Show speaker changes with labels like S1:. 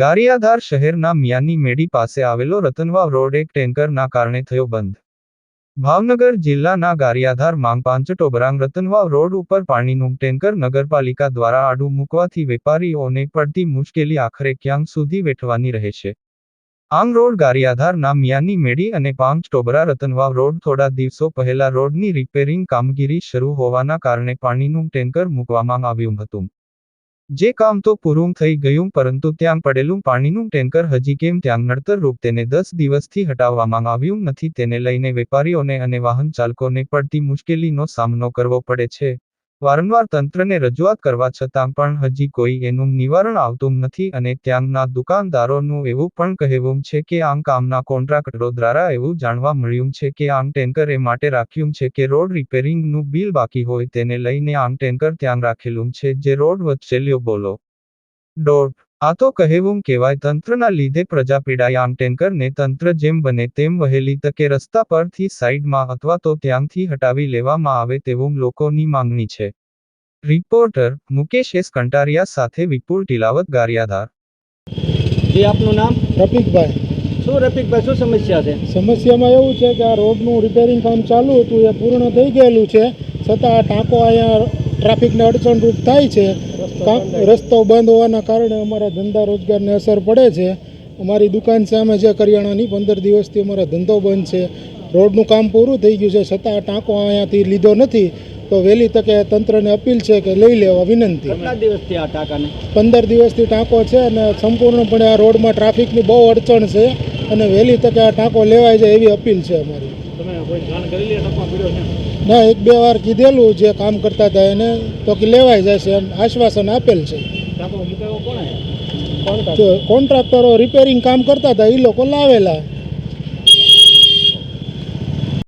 S1: ગારિયાધાર શહેરના મિયાની મેડી પાસે આવેલો રતનવાવ રોડ એક ટેન્કરના કારણે થયો બંધ. ભાવનગર જિલ્લાના ગારિયાધાર માંગ પાંચટોબરાંગ રતનવાવ રોડ ઉપર પાણીનું ટેન્કર નગરપાલિકા દ્વારા આડું મૂકવાથી વેપારીઓને પડતી મુશ્કેલી આખરે ક્યાંક સુધી વેઠવાની રહે છે. આંગ રોડ ગારિયાધારના મિયાની મેડી અને પાંચ ટોબરા રતનવાવ રોડ થોડા દિવસો પહેલા રોડની રિપેરિંગ કામગીરી શરૂ હોવાના કારણે પાણીનું ટેન્કર મૂકવામાં આવ્યું હતું. જે કામ તો પૂરું થઈ ગયું, પરંતુ ત્યાં પડેલું પાણીનું ટેન્કર હજી કેમ ત્યાં નડતર રૂપ તેને દસ દિવસથી હટાવવામાં આવ્યું નથી, તેને લઈને વેપારીઓને અને વાહન ચાલકોને પડતી મુશ્કેલીનો સામનો કરવો પડે છે. વારંવાર તંત્રને રજૂઆત કરવા છતાં પણ હજી કોઈ એનું નિવારણ આવતું નથી અને ત્યાંના દુકાનદારોનું એવું પણ કહેવું છે કે આમ કામના કોન્ટ્રાક્ટરો દ્વારા એવું જાણવા મળ્યું છે કે આમ ટેન્કર એ માટે રાખ્યું છે કે રોડ રિપેરિંગનું બિલ બાકી હોય તેને લઈને આમ ટેન્કર ત્યાં રાખેલું છે જે રોડ વચ્ચે લ્યો બોલો. ડોટ આ તો કહેવું કહેવાય તંત્રના લીધે પ્રજા પીડાય આમ ટેન્કરને તંત્ર જેમ બને તેમ વહેલી તકે રસ્તા પરથી સાઈડમાં અથવા તો ત્યાંથી હટાવી લેવામાં આવે તેવું લોકોની માંગણી છે. રિપોર્ટર મુકેશ એસ કંટારિયા સાથે વિપુલ ટીલાવત ગારિયાધાર.
S2: જી આપનું નામ?
S3: રફિકભાઈ.
S2: શું રફિકભાઈ શું સમસ્યા છે?
S3: સમસ્યામાં એવું છે કે આ રોડનું રિપેરિંગ કામ ચાલુ હતું એ પૂર્ણ થઈ ગયેલું છે છતાં આ ટાંકો અહીંયા ટ્રાફિકને અડચણરૂપ થાય છે. રસ્તો બંધ હોવાના કારણે અમારા ધંધા રોજગારને અસર પડે છે. અમારી દુકાન સામે છે કરિયાણાની. પંદર દિવસથી અમારો ધંધો બંધ છે. રોડનું કામ પૂરું થઈ ગયું છે. છતાં આ ટાંકો અહીંયાથી લીધો નથી. તો વહેલી તકે તંત્રને અપીલ છે કે લઈ લેવા વિનંતી.
S2: દિવસથી આ ટાંકાને?
S3: પંદર દિવસથી ટાંકો છે અને સંપૂર્ણપણે આ રોડમાં ટ્રાફિકની બહુ અડચણ છે અને વહેલી તકે આ ટાંકો લેવાય જાય એવી અપીલ છે અમારી.
S2: તમે કોઈ જાણ કરી લે
S3: ના એક બે વાર કીધેલું જે કામ કરતા હતા એને તો કે લેવાઈ જશે એમ આશ્વાસન આપેલ છે. કોન્ટ્રાક્ટરો રિપેરિંગ કામ કરતા હતા એ લોકો લાવેલા.